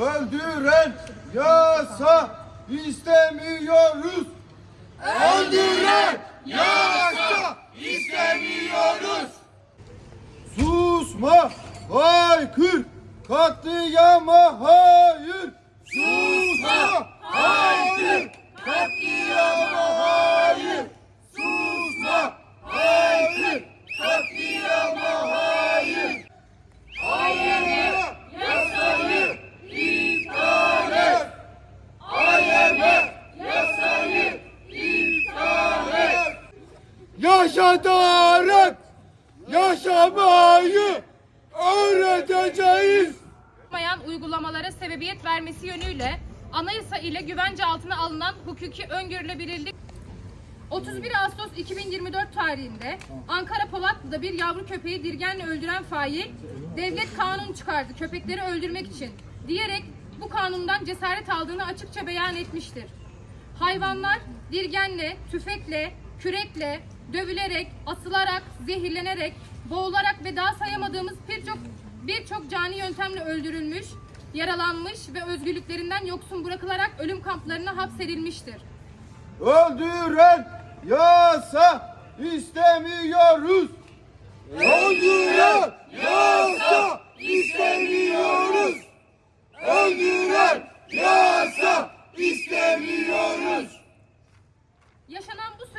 öldüren yasa istemiyoruz. Öldüren yasa istemiyoruz. Susma, haykır, katliama hayır. Susma, haykır, katliama hayır. Susma, haykır, katliama hayır. IMF yasayı iptal et. IMF yasayı iptal et. Yaşatarak yaşamayı öğreteceğiz. uygulamalara sebebiyet vermesi yönüyle anayasa ile güvence altına alınan hukuki öngörülebilirlik 31 Ağustos 2024 tarihinde Ankara Polatlı'da bir yavru köpeği dirgenle öldüren fail devlet kanun çıkardı köpekleri öldürmek için diyerek bu kanundan cesaret aldığını açıkça beyan etmiştir. Hayvanlar dirgenle, tüfekle, kürekle, dövülerek, asılarak, zehirlenerek, boğularak ve daha sayamadığımız birçok birçok cani yöntemle öldürülmüş, yaralanmış ve özgürlüklerinden yoksun bırakılarak ölüm kamplarına hapsedilmiştir. Öldüren yasa istemiyoruz. Öldüren yasa istemiyoruz. Öldüren yasa istemiyoruz.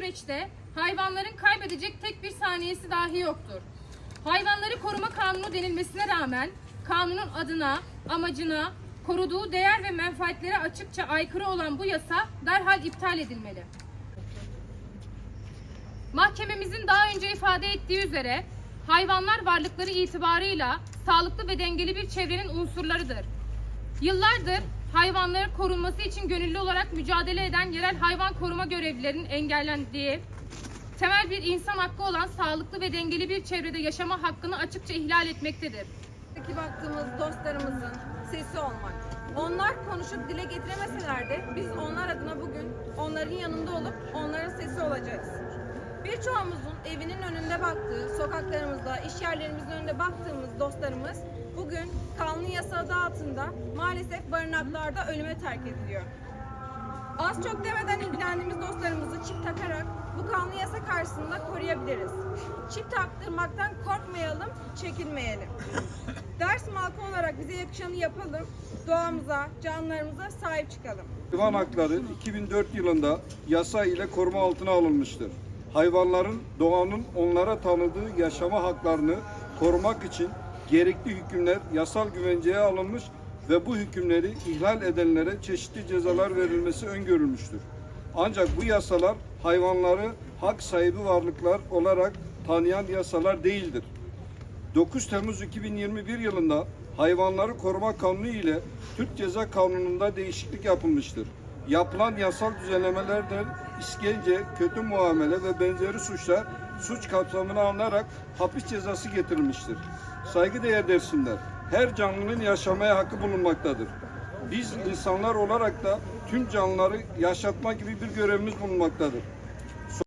Süreçte hayvanların kaybedecek tek bir saniyesi dahi yoktur. Hayvanları koruma kanunu denilmesine rağmen kanunun adına, amacına, koruduğu değer ve menfaatlere açıkça aykırı olan bu yasa derhal iptal edilmeli. Mahkememizin daha önce ifade ettiği üzere hayvanlar varlıkları itibarıyla sağlıklı ve dengeli bir çevrenin unsurlarıdır. Yıllardır hayvanların korunması için gönüllü olarak mücadele eden yerel hayvan koruma görevlilerinin engellendiği, temel bir insan hakkı olan sağlıklı ve dengeli bir çevrede yaşama hakkını açıkça ihlal etmektedir. Ki baktığımız dostlarımızın sesi olmak. Onlar konuşup dile getiremeseler de biz onlar adına bugün onların yanında olup onların sesi olacağız. Birçoğumuzun evinin önünde baktığı, sokaklarımızda, iş yerlerimizin önünde baktığımız dostlarımız bugün kanun yasa adı altında maalesef barınaklarda ölüme terk ediliyor. Az çok demeden ilgilendiğimiz dostlarımızı çip takarak bu kanun yasa karşısında koruyabiliriz. Çip taktırmaktan korkmayalım, çekinmeyelim. Ders halkı olarak bize yakışanı yapalım, doğamıza, canlılarımıza sahip çıkalım. Hayvan hakları 2004 yılında yasa ile koruma altına alınmıştır. Hayvanların doğanın onlara tanıdığı yaşama haklarını korumak için gerekli hükümler yasal güvenceye alınmış ve bu hükümleri ihlal edenlere çeşitli cezalar verilmesi öngörülmüştür. Ancak bu yasalar hayvanları hak sahibi varlıklar olarak tanıyan yasalar değildir. 9 Temmuz 2021 yılında Hayvanları Koruma Kanunu ile Türk Ceza Kanunu'nda değişiklik yapılmıştır. Yapılan yasal düzenlemelerden işkence, kötü muamele ve benzeri suçlar suç kapsamına alınarak hapis cezası getirilmiştir. Saygıdeğer dersinler, her canlının yaşamaya hakkı bulunmaktadır. Biz insanlar olarak da tüm canlıları yaşatma gibi bir görevimiz bulunmaktadır.